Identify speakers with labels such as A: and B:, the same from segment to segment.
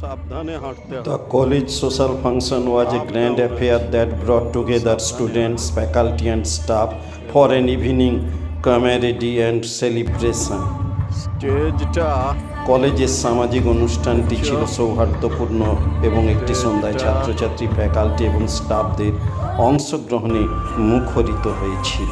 A: সাবধানে হাঁটতে
B: The college social function was a grand affair that brought together students, faculty, and staff for an evening camaraderie and celebration.
A: স্টেজটা
B: কলেজের সামাজিক অনুষ্ঠানটি ছিল সৌহার্দ্যপূর্ণ এবং একটি সন্ধ্যায় ছাত্রছাত্রী ফ্যাকাল্টি এবং স্টাফদের অংশগ্রহণে মুখরিত হয়েছিল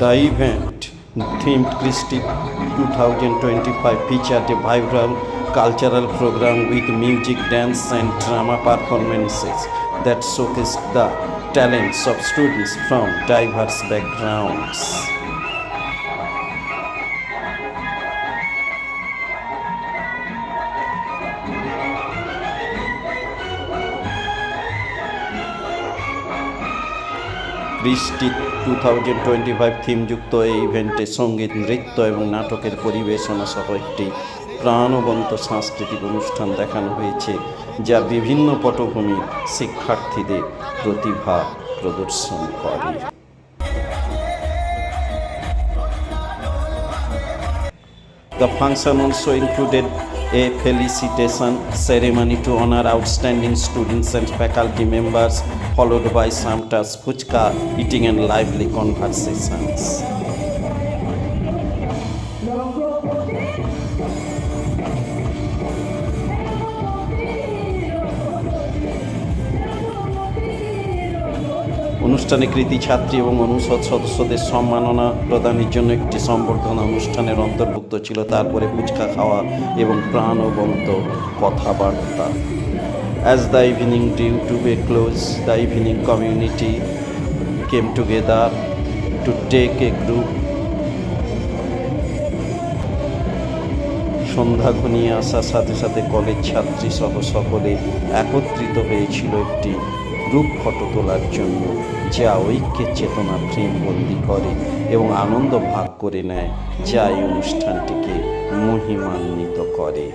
B: The event, themed Christie 2025, featured a vibrant cultural program with music, dance, and drama performances that showcased the talents of students from diverse backgrounds. বৃষ্টি টু থাউজেন্ড টোয়েন্টি ফাইভ থিমযুক্ত এই ইভেন্টে সংগীত, নৃত্য এবং নাটকের পরিবেশনা সহ একটি প্রাণবন্ত সাংস্কৃতিক অনুষ্ঠান দেখানো হয়েছে, যা বিভিন্ন পটভূমির শিক্ষার্থীদের প্রতিভা প্রদর্শন করে। The function also included a felicitation ceremony to honor outstanding students and faculty members, followed by Samta's fuchka eating and lively conversations. অনুষ্ঠানে কৃতি ছাত্রী এবং অনুষদ সদস্যদের সম্মাননা প্রদানের জন্য একটি সম্বর্ধনা অনুষ্ঠানের অন্তর্ভুক্ত ছিল। তারপরে ফুচকা খাওয়া এবং প্রাণ প্রাণবন্ত কথাবার্তা। As the evening drew to a close the evening community came together to take a group সন্ধ্যা ঘনিয়ে আসার সাথে সাথে কলেজ ছাত্রী সহ সকলে একত্রিত হয়েছিল একটি গ্রুপ ফটো তোলার জন্য যা ঐক্যের চেতনা ফ্রেমবন্দি করে এবং আনন্দ ভাগ করে নেয়, যা এই অনুষ্ঠানটিকে মহিমান্বিত করে।